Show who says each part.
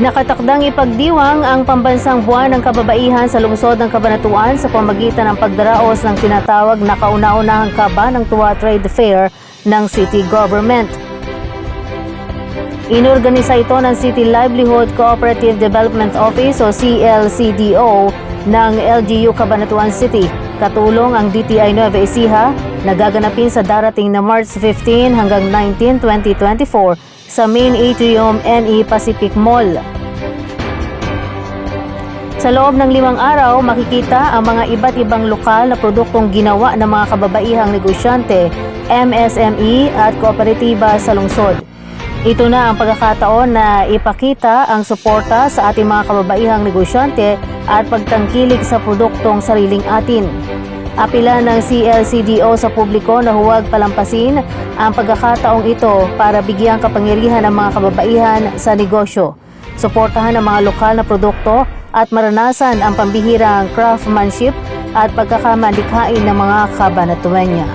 Speaker 1: Nakatakdang ipagdiwang ang pambansang buwan ng kababaihan sa lungsod ng Kabanatuan sa pamagitan ng pagdaraos ng tinatawag na kauna-unahang kaba ng Tuwa Trade Fair ng city government. Inorganisa ito ng City Livelihood Cooperative Development Office o CLCDO ng LGU Cabanatuan City. Katulong ang DTI Nueva Ecija na gaganapin sa darating na March 15 hanggang 19, 2024 sa Main Atrium NE Pacific Mall. Sa loob ng limang araw, makikita ang mga iba't ibang lokal na produktong ginawa ng mga kababaihang negosyante, MSME at kooperatiba sa lungsod. Ito na ang pagkakataon na ipakita ang suporta sa ating mga kababaihang negosyante at pagtangkilik sa produktong sariling atin. Apila ng CLCDO sa publiko na huwag palampasin ang pagkakataong ito para bigyang kapangyarihan ng mga kababaihan sa negosyo. Suportahan ang mga lokal na produkto at maranasan ang pambihirang craftsmanship at pagkakamadikhain ng mga kabanatuenya.